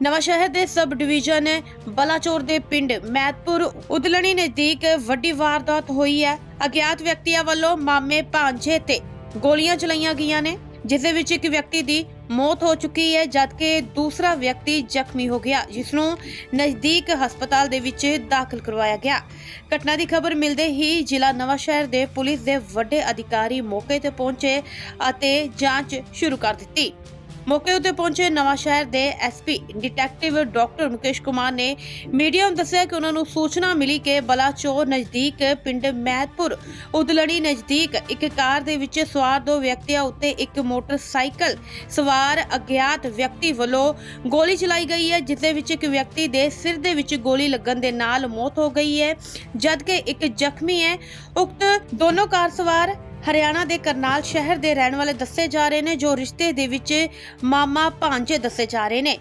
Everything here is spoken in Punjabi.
ਨਵਾਂ ਸ਼ਹਿਰ ਦੇ ਸਬ ਡਿਵੀਜ਼ਨ ਬਲਾਚੌਰ ਦੇ ਪਿੰਡ ਮੈਤਪੁਰ ਉਦਲਣੀ ਨਜ਼ਦੀਕ ਵੱਡੀ ਵਾਰਦਾਤ ਹੋਈ ਹੈ। ਅਗਿਆਤ ਵਿਅਕਤੀਆਂ ਵੱਲੋਂ ਮਾਮੇ ਭਾਂਜੇ ਤੇ ਗੋਲੀਆਂ ਚਲਾਈਆਂ ਗਈਆਂ ਨੇ, ਜਿਸ ਦੇ ਵਿੱਚ ਇੱਕ ਵਿਅਕਤੀ ਦੀ ਮੌਤ ਹੋ ਚੁੱਕੀ ਹੈ, ਜਦਕਿ ਦੂਸਰਾ ਵਿਅਕਤੀ ਜ਼ਖਮੀ ਹੋ ਗਿਆ, ਜਿਸ ਨੂੰ ਨਜ਼ਦੀਕ ਹਸਪਤਾਲ ਦੇ ਵਿੱਚ ਦਾਖਲ ਕਰਵਾਇਆ ਗਿਆ। ਘਟਨਾ ਦੀ ਖਬਰ ਮਿਲਦੇ ਹੀ ਜ਼ਿਲ੍ਹਾ ਨਵਾਂ ਸ਼ਹਿਰ ਦੇ ਪੁਲਿਸ ਦੇ ਵੱਡੇ ਅਧਿਕਾਰੀ ਮੌਕੇ ਤੇ ਪਹੁੰਚੇ ਅਤੇ ਜਾਂਚ ਸ਼ੁਰੂ ਕਰ ਦਿੱਤੀ। ਮੌਕੇ ਉੱਤੇ ਪਹੁੰਚੇ ਨਵਾਂ ਸ਼ਹਿਰ ਦੇ SP detective doctor Mukesh Kumar ਨੇ ਮੀਡੀਆ ਨੂੰ ਦੱਸਿਆ ਕਿ ਉਹਨਾਂ ਨੂੰ ਸੂਚਨਾ ਮਿਲੀ ਕਿ ਬਲਾਚੌਰ ਨਜ਼ਦੀਕ ਪਿੰਡ ਮਹਿਤਪੁਰ ਉਦਲੜੀ ਨਜ਼ਦੀਕ ਇੱਕ ਕਾਰ ਦੇ ਵਿੱਚ ਸਵਾਰ ਦੋ ਵਿਅਕਤੀਆਂ ਉੱਤੇ ਇੱਕ ਮੋਟਰਸਾਈਕਲ ਸਵਾਰ ਅਗਿਆਤ ਵਿਅਕਤੀ ਵੱਲੋਂ ਗੋਲੀ ਚਲਾਈ ਗਈ ਹੈ ਜਿਸ ਦੇ ਵਿੱਚ ਇੱਕ ਵਿਅਕਤੀ ਦੇ ਸਿਰ ਦੇ ਵਿੱਚ ਗੋਲੀ ਲੱਗਣ ਦੇ ਨਾਲ ਮੌਤ ਹੋ ਗਈ ਹੈ। ਜਦਕਿ ਇੱਕ ਜ਼ਖਮੀ ਹੈ, ਉਕਤ ਦੋਨੋਂ ਕਾਰ ਸਵਾਰ ਹਰਿਆਣਾ ਦੇ ਕਰਨਾਲ ਸ਼ਹਿਰ ਦੇ ਰਹਿਣ ਵਾਲੇ ਦੱਸੇ ਜਾ ਰਹੇ ਨੇ, ਜੋ ਰਿਸ਼ਤੇ ਦੇ ਵਿੱਚ ਮਾਮਾ ਭਾਂਜੇ ਦੱਸੇ ਜਾ ਰਹੇ ਨੇ।